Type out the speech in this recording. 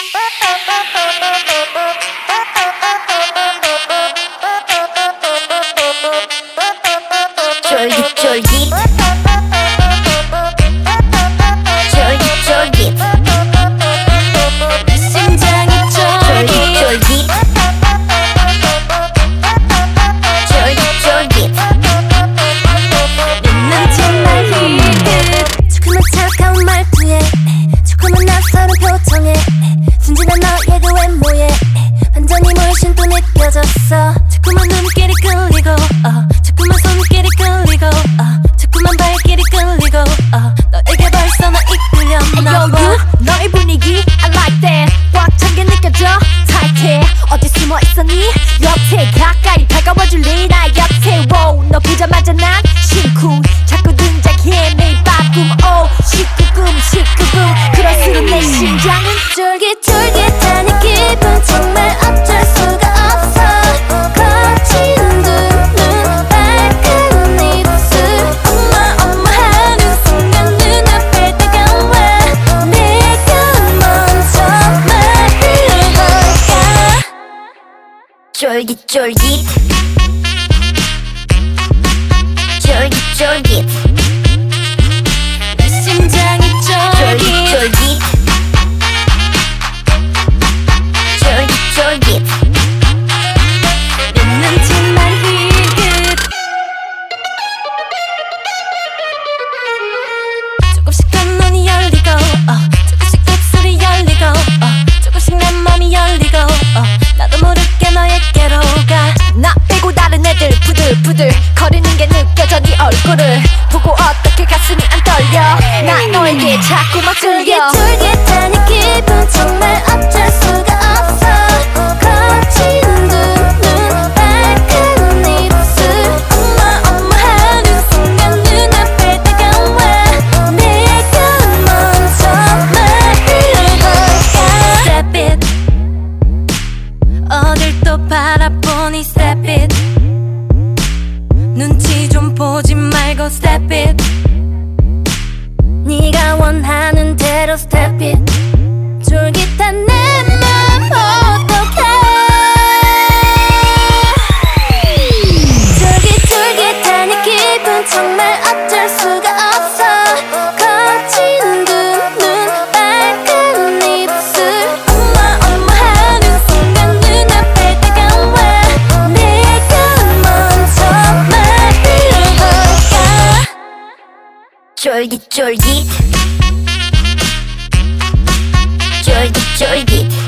Thank. 사라졌어. 자꾸만 눈길 쫄깃쫄깃. 쫄깃쫄깃. good. 대로 step it 네가 원하는 대로 step it 쫄깃쫄깃. 쫄깃쫄깃.